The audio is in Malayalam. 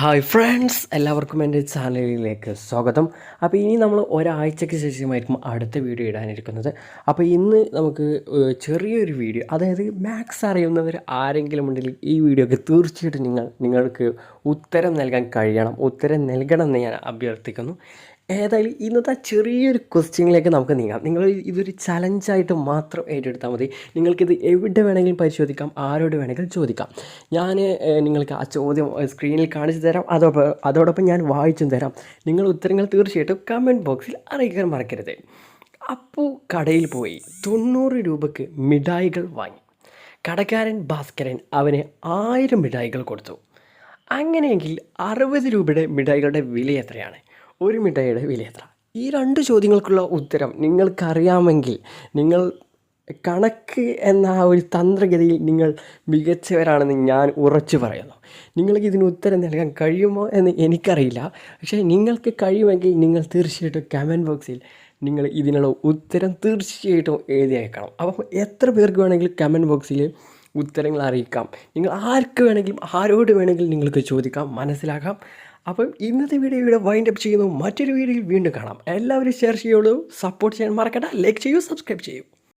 ഹായ് ഫ്രണ്ട്സ് എല്ലാവർക്കും എന്റെ ചാനലിലേക്ക് സ്വാഗതം. അപ്പോൾ ഇനി നമ്മൾ ഒരാഴ്ചയ്ക്ക് ശേഷമായിരിക്കും അടുത്ത വീഡിയോ ഇടാനിരിക്കുന്നത്. അപ്പോൾ ഇന്ന് നമുക്ക് ചെറിയൊരു വീഡിയോ അതായത് മാത്സ് അറിയുന്നവർ ആരെങ്കിലും ഉണ്ടെങ്കിൽ ഈ വീഡിയോക്ക് തീർച്ചയായിട്ടും നിങ്ങൾ നിങ്ങൾക്ക് ഉത്തരം നൽകാൻ കഴിയണം. ഉത്തരം നൽകണം എന്ന് ഞാൻ അഭ്യർത്ഥിക്കുന്നു. ഏതായാലും ഇന്നത്തെ ചെറിയൊരു ക്വസ്റ്റ്യനിലേക്ക് നമുക്ക് നീങ്ങാം. നിങ്ങൾ ഇതൊരു ചലഞ്ചായിട്ട് മാത്രം ഏറ്റെടുത്താൽ മതി. നിങ്ങൾക്കിത് എവിടെ വേണമെങ്കിലും പരിശോധിക്കാം ആരോട് വേണമെങ്കിലും ചോദിക്കാം. ഞാൻ നിങ്ങൾക്ക് ആ ചോദ്യം സ്ക്രീനിൽ കാണിച്ചു തരാം. അതോടൊപ്പം അതോടൊപ്പം ഞാൻ വായിച്ചും തരാം. നിങ്ങൾ ഉത്തരങ്ങൾ തീർച്ചയായിട്ടും കമന്റ് ബോക്സിൽ അറിയിക്കാൻ മറക്കരുത്. അപ്പു കടയിൽ പോയി തൊണ്ണൂറ് രൂപയ്ക്ക് മിഠായികൾ വാങ്ങി. കടക്കാരൻ ഭാസ്കരൻ അവന് ആയിരം മിഠായികൾ കൊടുത്തു. അങ്ങനെയെങ്കിൽ അറുപത് രൂപയുടെ മിഠായികളുടെ വില എത്രയാണ്? ഒരു മിഠായിയുടെ വില എത്ര? ഈ രണ്ട് ചോദ്യങ്ങൾക്കുള്ള ഉത്തരം നിങ്ങൾക്കറിയാമെങ്കിൽ നിങ്ങൾ കണക്ക് എന്ന ആ ഒരു തന്ത്രഗതിയിൽ നിങ്ങൾ മികച്ചവരാണെന്ന് ഞാൻ ഉറച്ചു പറയുന്നു. നിങ്ങൾക്ക് ഇതിന് ഉത്തരം നൽകാൻ കഴിയുമോ എന്ന് എനിക്കറിയില്ല. പക്ഷേ നിങ്ങൾക്ക് കഴിയുമെങ്കിൽ നിങ്ങൾ തീർച്ചയായിട്ടും കമന്റ് ബോക്സിൽ നിങ്ങൾ ഇതിനുള്ള ഉത്തരം തീർച്ചയായിട്ടും എഴുതി അയക്കണം. അപ്പം എത്ര പേർക്ക് വേണമെങ്കിലും കമന്റ് ബോക്സിൽ ഉത്തരങ്ങൾ അറിയിക്കാം. നിങ്ങൾ ആർക്ക് വേണമെങ്കിലും ആരോട് വേണമെങ്കിലും നിങ്ങൾക്ക് ചോദിക്കാം മനസ്സിലാക്കാം. അപ്പം ഇന്നത്തെ വീഡിയോ ഇവിടെ വൈൻഡ് അപ്പ് ചെയ്യുന്നു മറ്റൊരു വീഡിയോയിൽ വീണ്ടും കാണാം. എല്ലാവരും ഷെയർ ചെയ്യുള്ളൂ സപ്പോർട്ട് ചെയ്യാൻ മറക്കണ്ട ലൈക്ക് ചെയ്യൂ സബ്സ്ക്രൈബ് ചെയ്യൂ.